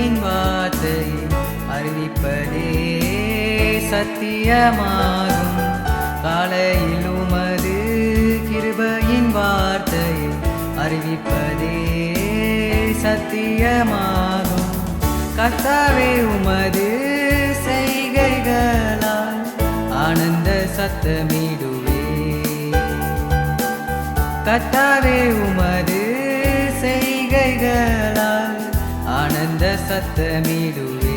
கிருபையின் வார்த்தை அறிவிப்பதே சத்தியமாகும். காலையில் உமது கிருபையின் வார்த்தை அறிவிப்பதே சத்தியமாகும். கர்த்தாவே உமது செய்கைகளால் ஆனந்த சத்தமிடுவே. கர்த்தாவே உமது செய்கைகளால் ஆனந்த சத்தமிடுவே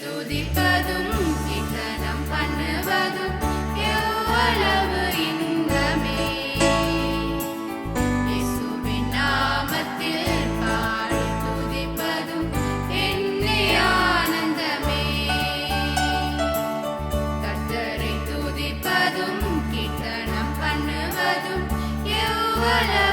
துதிப்பதும் சித்தனம் பண்ணுவதும் எவ்வளவு இன்பமே. இயேசுவின் நாமத்தில் பாடி துதிப்பதும் என்னை ஆனந்தமே. கர்த்தரை துதிப்பதும் கித்தனம் பண்ணுவதும் எவ்வளவு